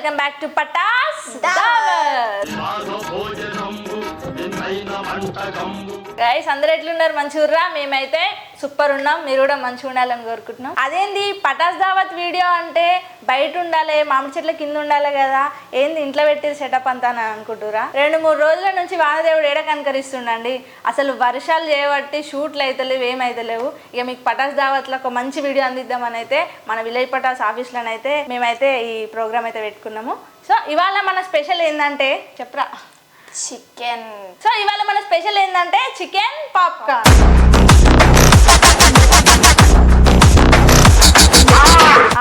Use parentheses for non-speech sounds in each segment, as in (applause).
Welcome back to Patas guys అందరు ఎట్లున్నారు? మంచిగుర్రా? మేమైతే సూపర్ ఉన్నాం. మీరు కూడా మంచిగా ఉండాలని కోరుకుంటున్నాం. అదేంది? పటాస్ దావత్ వీడియో అంటే బయట ఉండాలి మామిడి చెట్ల కింద ఉండాలి కదా. ఏంది? ఇంట్లో పెట్టేది సెటప్ అంతా అని అనుకుంటురా రెండు మూడు రోజుల నుంచి వానదేవుడు ఏడ కనకరిస్తుండండి? అసలు వర్షాలు చేయబట్టి షూట్లు అవుతలేవు ఏమైతలేవు ఇక మీకు పటాస్ దావత్లో ఒక మంచి వీడియో అందిద్దామని అయితే మన విలేజ్ పటాస్ ఆఫీస్లోనైతే మేమైతే ఈ ప్రోగ్రామ్ అయితే పెట్టుకున్నాము. సో ఇవాళ మన స్పెషల్ ఏంటంటే చెప్పరా. చికెన్. సో ఇవాళ మన స్పెషల్ ఏంటంటే చికెన్ పాప్కార్న్.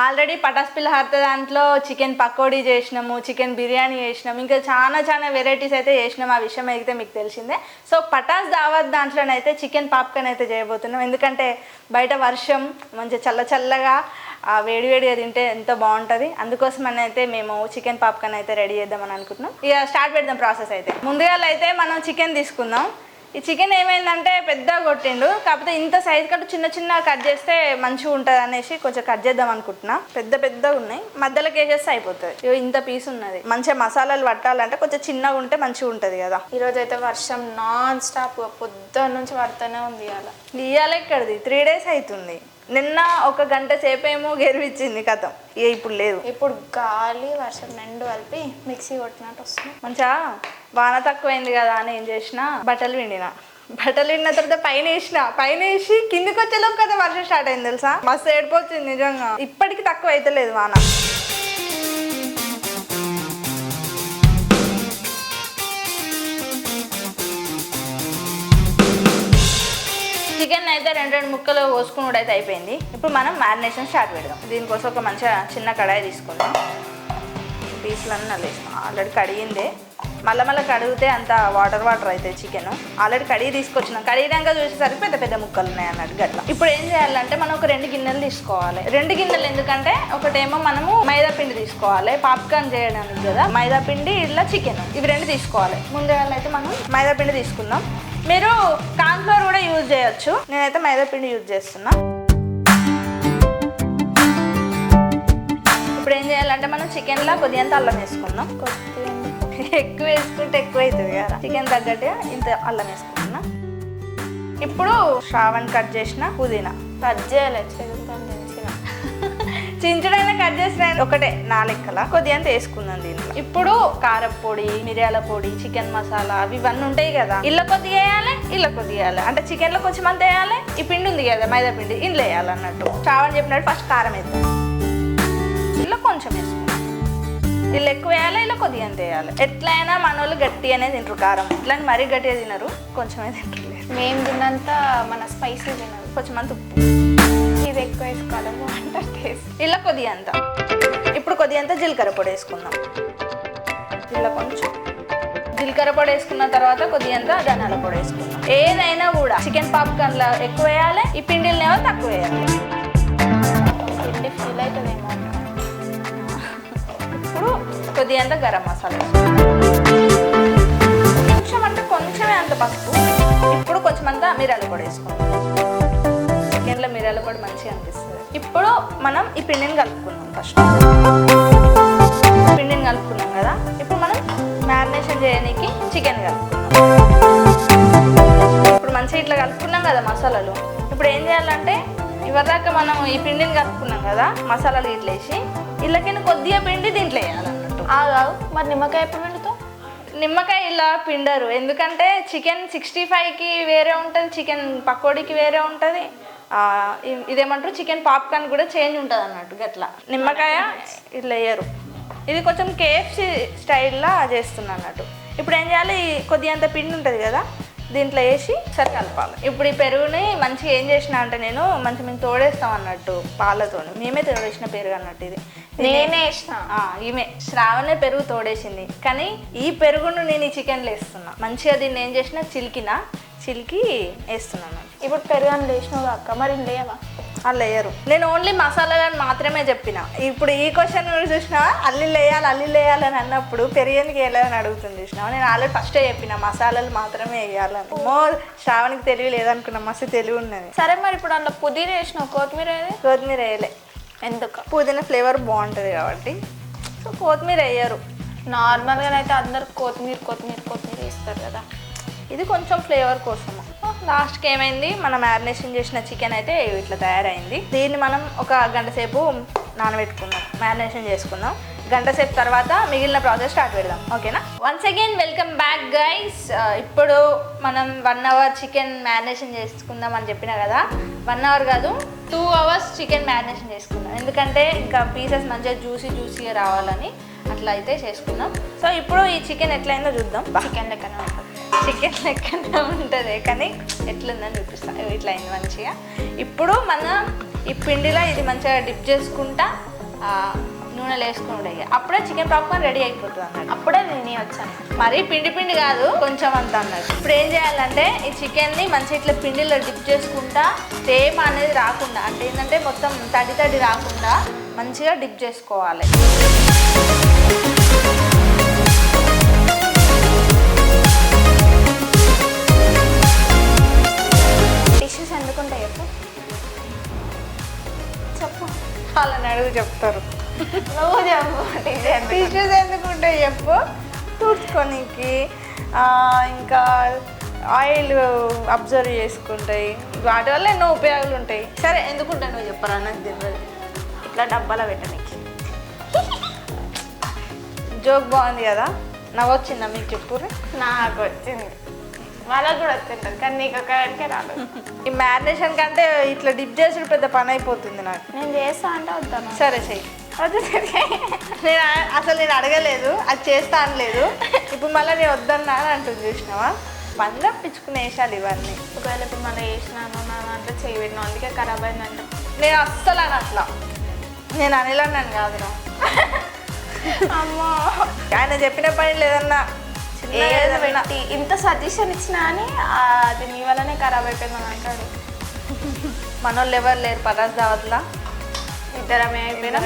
ఆల్రెడీ పటాస్ పిల్ల హర్త దాంట్లో చికెన్ పకోడీ చేసినాము చికెన్ బిర్యానీ చేసినాము ఇంకా చాలా చాలా వెరైటీస్ అయితే చేసినాము. ఆ విషయం అయితే మీకు తెలిసిందే. సో పటాస్ దావత్ దాంట్లోనైతే చికెన్ పాప్కార్న్ అయితే చేయబోతున్నాం. ఎందుకంటే బయట వర్షం మంచిగా చల్ల చల్లగా ఆ వేడి వేడిగా తింటే ఎంతో బాగుంటుంది. అందుకోసం అయితే మేము చికెన్ పాప్కార్న్ అయితే రెడీ చేద్దామని అనుకుంటున్నాం. ఇక స్టార్ట్ పెడదాం ప్రాసెస్ అయితే. ముందుగా అయితే మనం చికెన్ తీసుకుందాం. ఈ చికెన్ ఏమైందంటే పెద్దగా కొట్టిండు. కాకపోతే ఇంత సైజ్ కట్టు చిన్న చిన్న కట్ చేస్తే మంచిగా ఉంటుంది అనేసి కొంచెం కట్ చేద్దాం అనుకుంటున్నా. పెద్ద పెద్దగా ఉన్నాయి. మధ్యలోకి వేసేస్తే అయిపోతుంది ఇంత పీస్ ఉన్నది. మంచిగా మసాలాలు పట్టాలంటే కొంచెం చిన్నగా ఉంటే మంచిగా ఉంటుంది కదా. ఈరోజు అయితే వర్షం నాన్ స్టాప్ పొద్దున్న నుంచి పడుతూనే ఉంది ఇవాళ. ఇయ్యాలి ఎక్కడిది? త్రీ డేస్ అవుతుంది. నిన్న ఒక గంట సేపు ఏమో గెరివిచ్చింది కథం. ఇక ఇప్పుడు లేదు. ఇప్పుడు గాలి వర్షం రెండు కలిపి మిక్సీ కొట్టినట్టు వస్తుంది. మంచిగా వాన తక్కువైంది కదా అని ఏం చేసిన? బట్టలు విండిన. బట్టలు విన్న తర్వాత పైన వేసిన పైన వేసి కిందికి వచ్చేలోపు కదా వర్షం స్టార్ట్ అయింది తెలుసా? మస్తు ఏడిపోతుంది నిజంగా. ఇప్పటికి తక్కువ అయితే లేదు వాన. చికెన్ అయితే రెండు రెండు ముక్కలు కోసుకుని అయితే అయిపోయింది. ఇప్పుడు మనం మ్యారినేషన్ స్టార్ట్ పెడదాం. దీనికోసం ఒక మంచిగా చిన్న కడాయి తీసుకుందాం. పీసులన్నీ వేసాం ఆల్రెడీ కడిగిందే. మళ్ళీ మళ్ళీ కడిగితే అంత వాటర్ వాటర్ అవుతాయి చికెన్. ఆల్రెడీ కడిగి తీసుకొచ్చినాం. కడిగినాక చూసేసరికి పెద్ద పెద్ద ముక్కలు ఉన్నాయి అన్నట్టు గట్ల. ఇప్పుడు ఏం చేయాలంటే మనం ఒక రెండు గిన్నెలు తీసుకోవాలి. రెండు గిన్నెలు ఎందుకంటే ఒకటేమో మనము మైదా పిండి తీసుకోవాలి. పాప్కార్న్ చేయడానికి కదా. మైదా పిండి ఇలా చికెన్. ఇవి రెండు తీసుకోవాలి. ముందుగా అయితే మనం మైదా పిండి తీసుకుందాం. మీరు కార్న్ఫ్లవర్ కూడా యూజ్ చేయొచ్చు. నేనైతే మైదా పిండి యూజ్ చేస్తున్నా. ఇప్పుడు ఏం చేయాలంటే మనం చికెన్లో కొద్దిగా అల్లం వేసుకుందాం. ఎక్కువ వేసుకుంటే ఎక్కువ అవుతుంది కదా. చికెన్ తగ్గట్టుగా ఇంత అల్లం వేసుకుంటున్నా. ఇప్పుడు శ్రావణ్ కట్ చేసిన పుదీనా. కట్ చేయాలి చించడైనా కట్ చేసిన ఒకటే నా లెక్కల? కొద్దిగా అంత వేసుకుందాం దీంట్లో ఇప్పుడు కారం పొడి మిరియాల పొడి చికెన్ మసాలా అవి ఇవన్నీ ఉంటాయి కదా. ఇళ్ళ కొద్దిగా వేయాలి ఇళ్ళ కొద్దిగా వేయాలి. అంటే చికెన్లో కొంచెం అంత వేయాలి ఈ పిండి ఉంది కదా మైదా పిండి ఇంట్లో వేయాలి అన్నట్టు. శ్రావణ్ చెప్పినట్టు ఫస్ట్ కారం వేద్దాం. ఇలా కొంచెం వేసుకుందాం. వీళ్ళు ఎక్కువ వేయాలి ఇలా కొద్దిగా అంత వేయాలి. ఎట్లయినా మన వాళ్ళు గట్టిగానే తింటారు కారం. ఇట్లా మరీ గట్టిగా తినరు కొంచెమే తింటారు. మేము తిన్నంత మన స్పైసీ తినదు కొంచెం అంత ఉప్పు. కొద్దిగా ఎక్కువ వేసుకోవాలి అంటే టేస్ట్. ఇలా కొద్దిగా అంత ఇప్పుడు కొద్దిగా అంత జీలకర్ర పొడి వేసుకుందాం. ఇలా కొంచెం. జీలకర్ర పొడి వేసుకున్న తర్వాత కొద్ది అంత ధనాల పొడి వేసుకుందాం. ఏదైనా కూడా చికెన్ పాప్కార్న్లో ఎక్కువ వేయాలి ఈ పిండిలనేమో తక్కువ వేయాలి? పిండి ఫీల్ అవుతుందేమో ఇప్పుడు కొద్దిగా అంత గరం మసాలా కొంచెం అంటే కొంచెమే అంత పసుపు. ఇప్పుడు కొంచెం అంత మిరియాల పొడి వేసుకుందాం. చికెన్లో మిరియాల పొడి మంచిగా అనిపిస్తుంది. ఇప్పుడు మనం ఈ పిండిని కలుపుకుందాం ఫస్ట్ పిండిని కలుపుకున్నాం కదా? ఇప్పుడు మనం మ్యారినేషన్ చేయడానికి చికెన్ కలుపుకుందాం. ఇప్పుడు మంచిగా ఇట్లా కలుపుకున్నాం కదా మసాలాలు. ఇప్పుడు ఏం చేయాలంటే ఇవరిదాకా మనం ఈ పిండిని కలుపుకున్నాం కదా మసాలాలు ఇట్లా వేసి ఇళ్ళకైనా కొద్దిగా పిండి దీంట్లో వేయాలన్నట్టు. ఆగావు మరి నిమ్మకాయ ఎప్పుడు పిండుతావు? నిమ్మకాయ ఇలా పిండరు. ఎందుకంటే చికెన్ సిక్స్టీ ఫైవ్కి వేరే ఉంటుంది చికెన్ పకోడీకి వేరే ఉంటుంది. ఇదేమంటారు? చికెన్ పాప్కార్న్ కూడా చేంజ్ ఉంటుంది అన్నట్టు గట్లా. నిమ్మకాయ ఇట్లా వేయరు. ఇది కొంచెం కేఎఫ్సి స్టైల్లో చేస్తున్నా అన్నట్టు ఇప్పుడు ఏం చేయాలి? కొద్దిగా అంత పిండి ఉంటుంది కదా దీంట్లో వేసి సరి కలపాలి. ఇప్పుడు ఈ పెరుగుని మంచిగా ఏం చేసిన అంటే నేను మంచి మేము తోడేస్తాం అన్నట్టు పాలతో మేమే తోడేసిన పెరుగు అన్నట్టు ఇది. నేనే వేసిన. ఈమె శ్రావణే పెరుగు తోడేసింది. కానీ ఈ పెరుగును నేను ఈ చికెన్లో వేస్తున్నా. మంచిగా దీన్ని ఏం చేసిన చిలికిన చిలికి వేస్తున్నాను ఇప్పుడు పెరుగు లేచినావు అక్క. మరి లేవా? వాళ్ళు వేయరు నేను ఓన్లీ మసాలా అని మాత్రమే చెప్పిన. ఇప్పుడు ఈ క్వశ్చన్ చూసినా అల్లి వేయాలి అల్లి వేయాలని అన్నప్పుడు పెరిగేందుకు వేయాలని అడుగుతుంది చూసినా నేను ఆల్రెడీ ఫస్టే చెప్పిన మసాలాలు మాత్రమే వేయాలని. మో శ్రావణికి తెలివి లేదనుకున్నా మస్తు తెలివి ఉన్నది. సరే మరి ఇప్పుడు అందులో పుదీనా వేసినావు కొత్తిమీర కొత్తిమీర వేయలే. ఎందుకు? పుదీనా ఫ్లేవర్ బాగుంటుంది కాబట్టి. సో కొత్తిమీర వేయరు. నార్మల్గా అయితే అందరు కొత్తిమీర కొత్తిమీర కొత్తిమీర వేస్తారు కదా. ఇది కొంచెం ఫ్లేవర్ కోసము. లాస్ట్కి ఏమైంది? మనం మ్యారినేషన్ చేసిన చికెన్ అయితే ఇట్లా తయారైంది. దీన్ని మనం ఒక గంట సేపు నానబెట్టుకుందాం. మ్యారినేషన్ చేసుకుందాం. గంట సేపు తర్వాత మిగిలిన ప్రాసెస్ స్టార్ట్ పెడదాం. ఓకేనా? Once again welcome back guys ఇప్పుడు మనం వన్ అవర్ చికెన్ మ్యారినేషన్ చేసుకుందాం అని చెప్పిన కదా? వన్ అవర్ కాదు టూ అవర్స్ చికెన్ మ్యారినేషన్ చేసుకుందాం. ఎందుకంటే ఇంకా పీసెస్ మంచిగా జ్యూసీ జ్యూసీగా రావాలని అట్లా అయితే చేసుకుందాం. సో ఇప్పుడు ఈ చికెన్ ఎట్లయిందో చూద్దాం. చికెన్ లెక్కనే ఉంటుంది. చికెన్ లెక్కనే ఉంటుంది కానీ ఎట్లుందని చూపిస్తాను ఇట్లా అయింది మంచిగా. ఇప్పుడు మనం ఈ పిండిలో ఇది మంచిగా డిప్ చేసుకుంటా ఆ, నూనెలో వేసుకుంటే అప్పుడే చికెన్ పాప్కార్న్ రెడీ అయిపోతుంది అన్నట్టు అప్పుడే నేను వచ్చాను. మరి పిండి పిండి కాదు కొంచెం అంత అన్నట్టు ఇప్పుడు ఏం చేయాలంటే ఈ చికెన్ని మంచిగా ఇట్లా పిండిలో డిప్ చేసుకుంటా తేమ అనేది రాకుండా అంటే ఏంటంటే మొత్తం తడి తడి రాకుండా మంచిగా డిప్ చేసుకోవాలి. వాళ్ళని అడుగు చెప్తారు. నువ్వు చెప్పు టిష్యూ టిష్యూస్ ఎందుకుంటే చెప్పు. తుడుచుకోనికి ఇంకా ఆయిల్ అబ్జర్వ్ చేసుకుంటాయి. వాటి వల్ల ఎన్నో ఉపయోగాలు ఉంటాయి. సరే ఎందుకుంటాయి నువ్వు చెప్పరా? నాకు తెలియదు ఇట్లా డబ్బాలో పెట్టడానికి జోక్ బాగుంది కదా? నవ్వొచ్చిందా మీకు చెప్పుర్రి నాకు వచ్చింది. వాళ్ళకి కూడా వచ్చింటుంది కానీ నీకు ఒక్కడికే రాలేదు ఈ మ్యారినేషన్ కంటే ఇట్లా డిప్ చేసుడు పెద్ద పని అయిపోతుంది నాకు. నేను చేస్తా అంటే వద్దాను సరే చెయ్యి. నేను ఆ- అసలు నేను అడగలేదు అది చేస్తా అనలేదు. ఇప్పుడు మళ్ళీ నేను వద్దన్నా అని అంటుంది చూసినావా? మంద పిచ్చుకునే వేసాలి ఇవన్నీ. ఒకవేళ ఇప్పుడు మళ్ళీ వేసినాను నా దాంట్లో చేయి పెట్టినా అందుకే ఖరాబ్ అయిందంటే. నేను అస్సలు అని అట్లా. నేను అనిలన్నాను కాదురా. అమ్మో. ఆయన చెప్పిన పని లేదన్నా. ఏదో ఏదన్నా పెట్టి ఇంత సజెషన్ ఇచ్చినా అని అది నీ వల్లనే ఖరాబ్ అయిపోయిందని అంటాడు. మనోళ్ళు ఎవరు లేరు పరాస్ దావత్లా? ఇద్దరమే అయిపోయినా.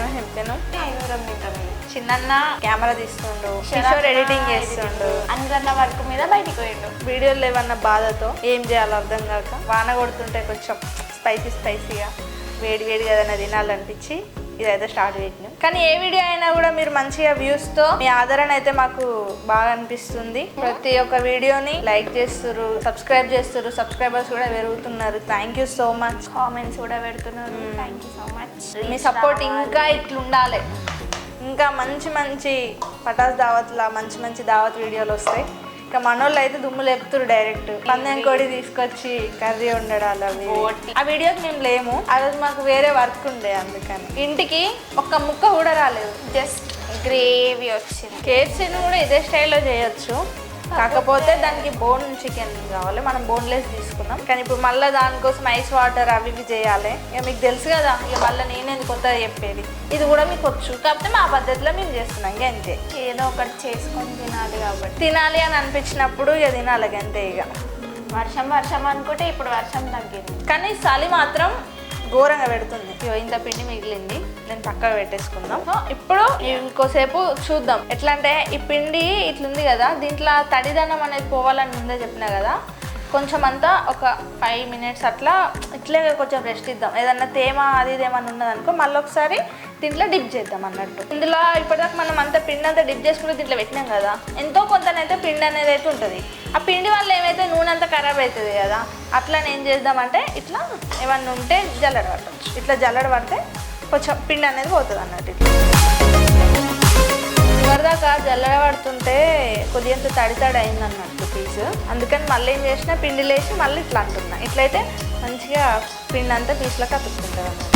ఐదుగురం తింటాం. చిన్న కెమెరా తీస్తుండు కిషోర్ ఎడిటింగ్ చేస్తుండు. అందరిన వర్క్ మీద బయటికి పోయిండు. వీడియోలో ఏమన్నా బాధతో ఏం చేయాలో అర్థం కాక వాన కొడుతుంటే కొంచెం స్పైసీ స్పైసీగా వేడి వేడి ఏదైనా తినాలనిపించి ఇదైతే స్టార్ట్ పెట్టినాం కానీ ఏ వీడియో అయినా కూడా మీరు మంచిగా వ్యూస్తో మీ ఆదరణ అయితే మాకు బాగా అనిపిస్తుంది. ప్రతి ఒక్క వీడియోని లైక్ చేస్తారు సబ్స్క్రైబ్ చేస్తారు సబ్స్క్రైబర్స్ కూడా పెరుగుతున్నారు. Thank you so much comments కూడా పెడుతున్నారు. థ్యాంక్ యూ సో మచ్ మీ సపోర్ట్ ఇంకా ఇట్లుండాలి. ఇంకా మంచి మంచి పటాస్ దావత్లా మంచి మంచి దావత్ వీడియోలు వస్తాయి. ఇంకా మనోళ్ళు అయితే దుమ్ము లేపుతారు డైరెక్ట్ పందెం కోడి తీసుకొచ్చి కర్రీ ఉండడాలు అవి. ఆ వీడియోకి మేము లేము. ఆ రోజు మాకు వేరే వర్క్ ఉండే అందుకని. ఇంటికి ఒక్క ముక్క కూడా రాలేదు. జస్ట్ గ్రేవీ వచ్చింది. కేఎఫ్సీని కూడా ఇదే స్టైల్లో చేయొచ్చు. కాకపోతే దానికి బోన్ చికెన్ కావాలి. మనం బోన్లెస్ తీసుకున్నాం కానీ ఇప్పుడు మళ్ళీ దానికోసం ఐస్ వాటర్ అవి ఇవి చేయాలి. ఇక మీకు తెలుసు కదా ఇక మళ్ళీ నేనేది కొత్తగా చెప్పేది. ఇది కూడా మీకు వచ్చు. కాకపోతే మా పద్ధతిలో మేము చేస్తున్నాం. ఇంక అంతే. ఏదో ఒకటి చేసుకొని తినాలి కాబట్టి. తినాలి అని అనిపించినప్పుడు ఇక తినాలి. అంతే ఇక. వర్షం వర్షం అనుకుంటే ఇప్పుడు వర్షం తగ్గింది. కానీ చలి మాత్రం ఘోరంగా పెడుతుంది. ఇంత పిండి మిగిలింది. నేను పక్కకు పెట్టేసుకుందాం. ఇప్పుడు ఇంకోసేపు చూద్దాం. ఎట్లా అంటే ఈ పిండి ఇట్లుంది కదా దీంట్లో తడిదనం అనేది పోవాలని ముందే చెప్పిన కదా కొంచెం అంతా ఒక ఫైవ్ మినిట్స్ అట్లా ఇట్లే కొంచెం రెస్ట్ ఇద్దాం. ఏదన్నా తేమ అది ఇది ఏమన్నా ఉన్నదనుకో మళ్ళీ ఒకసారి దీంట్లో డిప్ చేద్దాం అన్నట్టు. ఇందులో ఇప్పటిదాకా మనం అంత పిండి అంతా డిప్ చేసుకుంటే దీంట్లో పెట్టినాం కదా ఎంతో కొంతనైతే పిండి అనేది అయితే ఉంటుంది. ఆ పిండి వల్ల ఏమైతే నూనె అంతా ఖరాబ్ అవుతుంది కదా అట్లా ఏం చేద్దామంటే ఇట్లా ఏమన్నా ఉంటే జల్లడ పట్టచ్చు. ఇట్లా జల్లడ పడితే కొంచెం పిండి అనేది పోతుంది అన్నట్టు ఇట్లా. దాకా జల్లబడుతుంటే కొద్దిగా తడి తడి అయింది అన్నట్టు పీస్. అందుకని మళ్ళీ ఏం చేసినా పిండి లేచి మళ్ళీ ఇట్లా అంటున్నా. ఇట్లయితే మంచిగా పిండి అంతా పీస్లోకి అతుక్కుంటుంది అన్నమాట.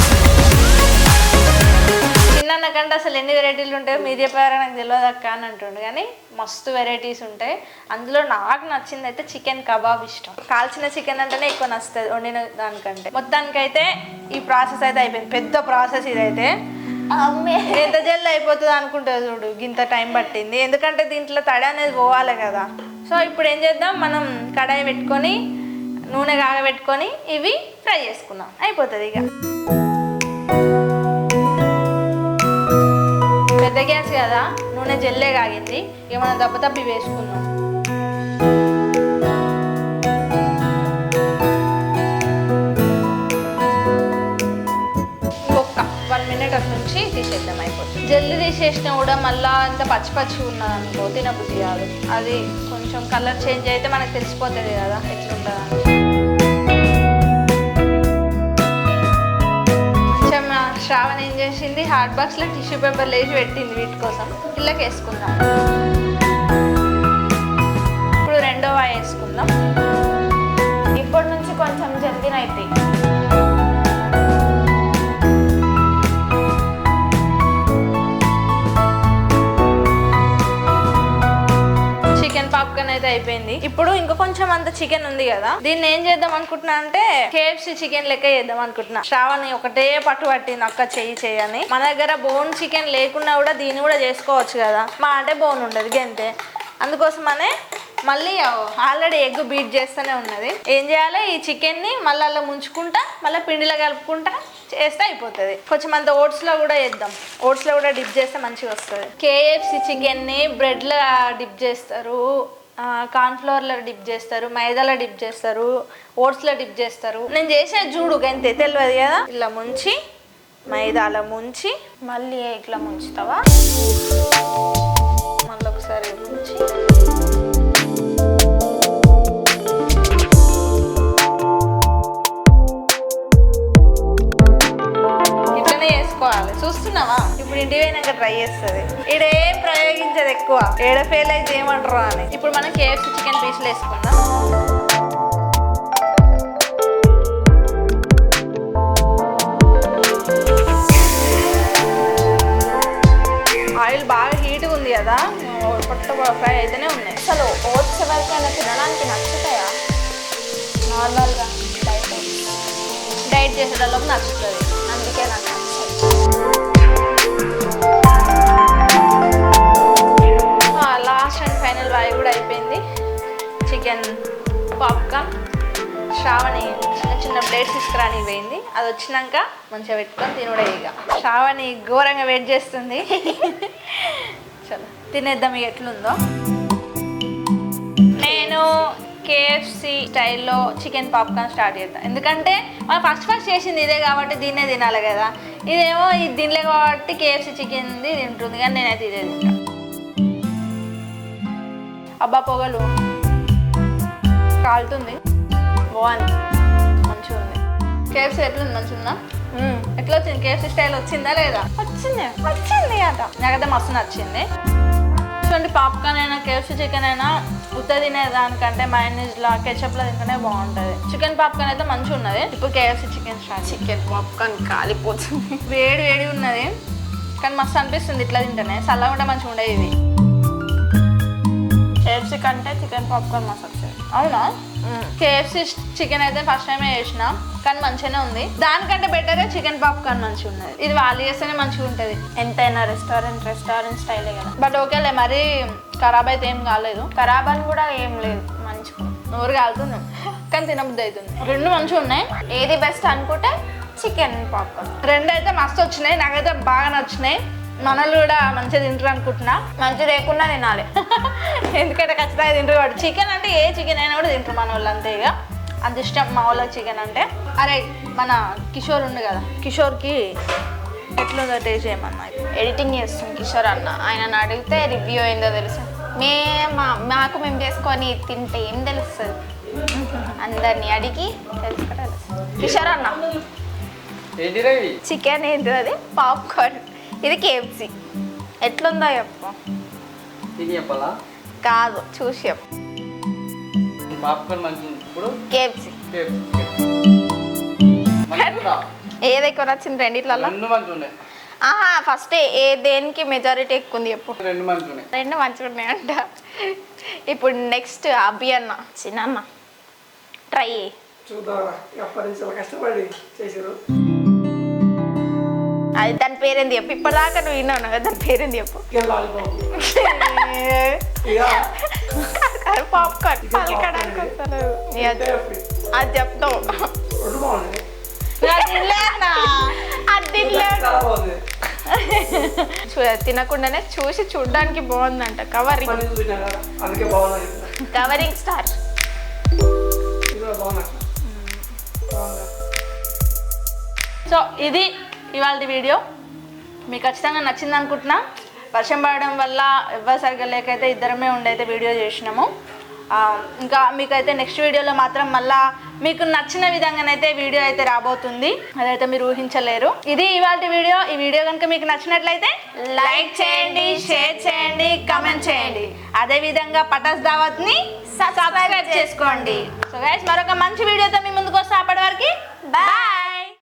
చిన్న కంటే అసలు ఎన్ని వెరైటీలు ఉంటాయో మీరు చెప్పారా నాకు తెలియదు అక్క అని అంటుండు. కానీ మస్తు వెరైటీస్ ఉంటాయి. అందులో నాకు నచ్చింది అయితే చికెన్ కబాబ్ ఇష్టం. కాల్చిన చికెన్ అంటేనే ఎక్కువ నచ్చుతుంది వండిన దానికంటే. మొత్తానికైతే ఈ ప్రాసెస్ అయితే అయిపోయింది. పెద్ద ప్రాసెస్ ఇదైతే. ఎంత జల్ది అయిపోతుంది అనుకుంటుంది చూడు ఇంత టైం పట్టింది. ఎందుకంటే దీంట్లో తడి అనేది పోవాలి కదా. సో ఇప్పుడు ఏం చేద్దాం మనం కడాయి పెట్టుకొని నూనె కాగబెట్టుకొని ఇవి ఫ్రై చేసుకుందాం. అయిపోతుంది ఇక. పెద్ద గ్యాస్ కదా నూనె జల్లే కాగింది. ఇక మనం దెబ్బ తప్పి వేసుకుందాం. అటు నుంచి తీసేద్దాం అయిపోతుంది. జల్ది తీసేసినా కూడా మళ్ళా అంత పచ్చి పచ్చి ఉన్నది అనుకో తినబుద్ధి కాదు. అది కొంచెం కలర్ చేంజ్ అయితే మనకు తెలిసిపోతుంది కదా ఎట్లుంటుంది కొంచెం శ్రావణ శ్రావణ్ ఏం చేసింది? హాట్ బాక్స్లో టిష్యూ పేపర్ లేచి పెట్టింది వీటి కోసం. ఇళ్ళకి వేసుకుందాం. ఇప్పుడు రెండో వేసుకుందాం. ఇప్పటి నుంచి కొంచెం జల్దీన పక్కన చికెన్ అయితే అయిపోయింది. ఇప్పుడు ఇంకా కొంచెం అంత చికెన్ ఉంది కదా దీన్ని ఏం చేద్దాం అనుకుంటున్నా అంటే కేఎఫ్సి చికెన్ లెక్క చేద్దాం అనుకుంటున్నా. శ్రావణి ఒకటే పట్టు పట్టింది అక్క చెయ్యి చేయని మన దగ్గర బోన్ చికెన్ లేకున్నా కూడా దీన్ని కూడా చేసుకోవచ్చు కదా. మా అంటే బోన్ ఉండదు గంతే. అందుకోసమనే మళ్ళీ ఆల్రెడీ ఎగ్ బీట్ చేస్తూనే ఉన్నది. ఏం చేయాలి? ఈ చికెన్ని మళ్ళీ అలా ముంచుకుంటా మళ్ళీ పిండిలో కలుపుకుంటా చేస్తే అయిపోతుంది. కొంచెం అంత ఓట్స్లో కూడా వేద్దాం ఓట్స్లో కూడా డిప్ చేస్తే మంచిగా వస్తుంది. కేఎఫ్సి చికెన్ని బ్రెడ్లో డిప్ చేస్తారు. కార్న్ఫ్లవర్లో డిప్ చేస్తారు మైదాలో డిప్ చేస్తారు ఓట్స్లో డిప్ చేస్తారు. నేను చేసేది చూడు గంతే తెలియదు కదా? ఇలా ముంచి మైదాలో ముంచి మళ్ళీ ఇట్లా ముంచుతావా? మళ్ళీ ఒకసారి ముంచి. ఇట్లనే చేసుకోవాలి. చూస్తున్నావా? ఇప్పుడు పోయినాక ట్రై చేస్తుంది. ఈడ ఏం ప్రయోగించదు ఎక్కువ. ఏడ ఫెయిల్ అయితే ఏమంటారు అని. ఇప్పుడు మనం కేఎఫ్సీ చికెన్ పీసులు వేసుకుందాం. ఆయిల్ బాగా హీట్గా ఉంది కదా పొట్ట ఫ్రై అయితేనే ఉన్నాయి. అసలు ఓట్స్ ఎవరికైనా తినడానికి నచ్చుతాయా? నార్మల్గా డైట్ డైట్ చేసేటప్పుడు నచ్చుతుంది. అందుకే నాకు నచ్చుతుంది లాస్ట్ అండ్ ఫైనల్ వాయి కూడా అయిపోయింది. చికెన్ పాప్కార్న్ శ్రావణి చిన్న చిన్న ప్లేట్స్ తీసుకురాని పోయింది అది వచ్చినాక మంచిగా పెట్టుకొని తినుడే ఇక. శ్రావణి ఘోరంగా వెయిట్ చేస్తుంది. (laughs) చలో తినేద్దాం ఇక ఎట్లుందో. నేను కేఎఫ్సి స్టైల్లో చికెన్ పాప్కార్న్ స్టార్ట్ చేద్దాం. ఎందుకంటే మనం ఫస్ట్ ఫస్ట్ చేసింది ఇదే కాబట్టి దీన్నే తినాలి కదా. ఇదేమో ఇది తినలే కాబట్టి కేఎఫ్సి చికెన్ది తింటుంది కానీ నేనైతే ఇదే తింటాను అబ్బా పొగలు. కాలుతుంది. బాగుంది మంచిగా ఉంది. కేఎఫ్సీ ఎట్లుంది? మంచిగా ఉందా ఎట్లా వచ్చింది కేఎఫ్సీ స్టైల్ వచ్చిందా లేదా? వచ్చింది. వచ్చింది అట. నాకైతే మస్తు నచ్చింది. చూడండి పాప్కార్న్ అయినా కేఎఫ్సీ చికెన్ అయినా ఉత్త తినేదానికంటే మైనీస్లో కెచప్లో తింటేనే బాగుంటుంది. చికెన్ పాప్కార్న్ అయితే మంచిగా ఉన్నది ఇప్పుడు KFC chicken start chicken popcorn కాలిపోతుంది. వేడి వేడి ఉన్నది కానీ మస్తు అనిపిస్తుంది ఇట్లా తింటేనే. చల్లగా ఉంటే మంచిగా ఉండేది ఇది. కేఎఫ్సీ కంటే చికెన్ పాప్కార్న్ మస్తు వచ్చేది అవునా? కేఎఫ్సి చికెన్ అయితే ఫస్ట్ టైమే చేసిన కానీ మంచిగానే ఉంది. దానికంటే బెటరే చికెన్ పాప్కార్న్ మంచిగా ఉన్నది. ఇది వాళ్ళు చేస్తేనే మంచిగా ఉంటుంది. ఎంతైనా రెస్టారెంట్ రెస్టారెంట్ స్టైలే కదా. బట్ ఓకేలే మరి ఖరాబ్ అయితే ఏం కాలేదు. ఖరాబ్ అని కూడా ఏం లేదు. మంచిగా నోరు కాలుతుంది. (laughs) కానీ తినబుద్ధి అవుతుంది. రెండు మంచిగా ఉన్నాయి. ఏది బెస్ట్ అనుకుంటే చికెన్ పాప్కార్న్. రెండు అయితే మస్తు వచ్చినాయి. నాకైతే బాగా నచ్చినాయి. మనలు కూడా మంచిగా తింటారు అనుకుంటున్నా. మంచి లేకుండా తినాలి. (laughs) ఎందుకంటే ఖచ్చితంగా తింటారు కాబట్టి. చికెన్ అంటే ఏ చికెన్ అయినా కూడా తింటారు మన వాళ్ళు అంతే ఇక. అంత ఇష్టం మా వాళ్ళకి చికెన్ అంటే. అరే మన కిషోర్ ఉంది కదా. కిషోర్కి ఎట్లుందో టేస్ట్ చేయమన్నా. ఎడిటింగ్ చేస్తుంది కిషోర్ అన్న. ఆయన అడిగితే రివ్యూ ఏందో తెలుసు? మే మా మాకు మేము చేసుకొని తింటే ఏం తెలుస్తుంది? అందరినీ అడిగి తెలుసుకుంటే తెలుస్తుంది కిషోర్ అన్న. చికెన్ ఏంటి అది? పాప్కార్న్ ఇది కేఎఫ్సి. ఎట్లుందో చెప్పు. ఇది చెప్పాలా? కాదు చూసి చెప్పు. పాప్కార్న్. ఇప్పుడు? కేఎఫ్సి? ఏది ఎక్కువ నచ్చింది రెండిట్లలో రెండు మంచిగా ఉన్నాయి ఆహా ఫస్ట్ ఏ దేనికి మెజారిటీ ఎక్కువ ఉంది చెప్పు. రెండు మంచిగా ఉన్నాయి రెండు మంచిగా ఉన్నాయంట ఇప్పుడు నెక్స్ట్ అభి అన్న చిన్న అన్న ట్రై చూద్దాం ఎప్పటి నుంచి చాలా కష్టపడి చేసారు అది దాని పేరేంది చెప్పు. ఇప్పటిదాకా నువ్వు విన్నావు కదా దాని పేరేంది చెప్పు. (laughs) పాప్కార్న్. పలకడానికి. వస్తలేదు. అది చెప్తావు. అది తినకుండానే చూసి చూడడానికి బాగుందంట. కవరింగ్. కవరింగ్ స్టార్ సో ఇది ఇవాళ వీడియో. మీకు ఖచ్చితంగా నచ్చింది అనుకుంటున్నా వర్షం పడడం వల్ల ఎవ్వరు సరిగ్గా లేకైతే ఇద్దరమే ఉండైతే వీడియో చేసినాము. ఇంకా మీకైతే నెక్స్ట్ వీడియోలో మాత్రం మళ్ళా మీకు నచ్చిన విధంగానైతే వీడియో అయితే రాబోతుంది. అదైతే మీరు ఊహించలేరు. ఇది ఇవాళ వీడియో. ఈ వీడియో కనుక మీకు నచ్చినట్లయితే లైక్ చేయండి షేర్ చేయండి కమెంట్ చేయండి. అదే విధంగా పటాస్ దావత్ని సబ్స్క్రైబ్ చేసుకోండి. సో గైస్ మరొక మంచి వీడియోతో మీ ముందుకు వస్తా అప్పటి వరకు. బాయ్